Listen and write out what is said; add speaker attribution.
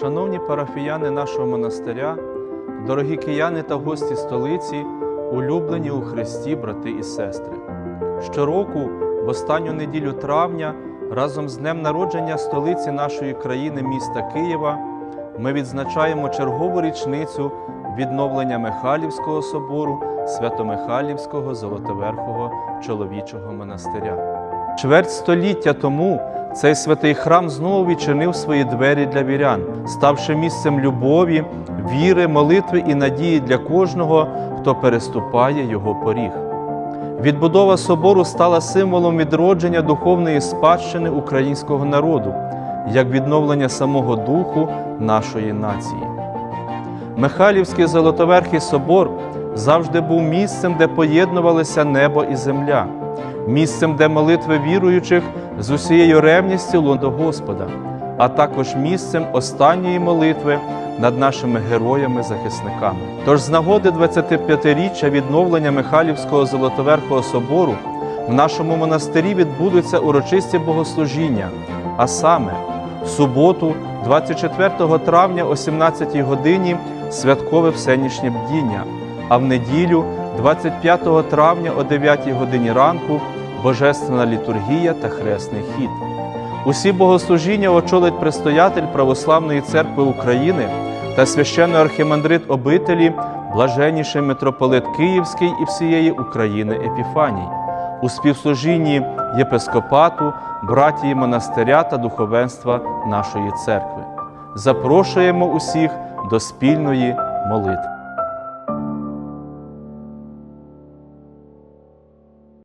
Speaker 1: Шановні парафіяни нашого монастиря, дорогі кияни та гості столиці, улюблені у Христі, брати і сестри. Щороку, в останню неділю травня, разом з днем народження столиці нашої країни, міста Києва, ми відзначаємо чергову річницю відновлення Михайлівського собору Свято-Михайлівського Золотоверхого чоловічого монастиря. Чверть століття тому цей святий храм знову відчинив свої двері для вірян, ставши місцем любові, віри, молитви і надії для кожного, хто переступає його поріг. Відбудова собору стала символом відродження духовної спадщини українського народу, як відновлення самого духу нашої нації. Михайлівський Золотоверхий собор завжди був місцем, де поєднувалися небо і земля, місцем, де молитви віруючих з усією ревністю до Господа, а також місцем останньої молитви над нашими героями-захисниками. Тож з нагоди 25-річчя відновлення Михайлівського Золотоверхого собору в нашому монастирі відбудуться урочисті богослужіння, а саме в суботу, 24 травня о 17 годині святкове всенічнє бдіння, а в неділю, 25 травня о 9 годині ранку Божественна літургія та хресний хід. Усі богослужіння очолить предстоятель Православної церкви України та священний архімандрит обителі, блаженніший митрополит Київський і всієї України Епіфаній, у співслужінні єпископату, братії монастиря та духовенства нашої церкви. Запрошуємо усіх до спільної молитви.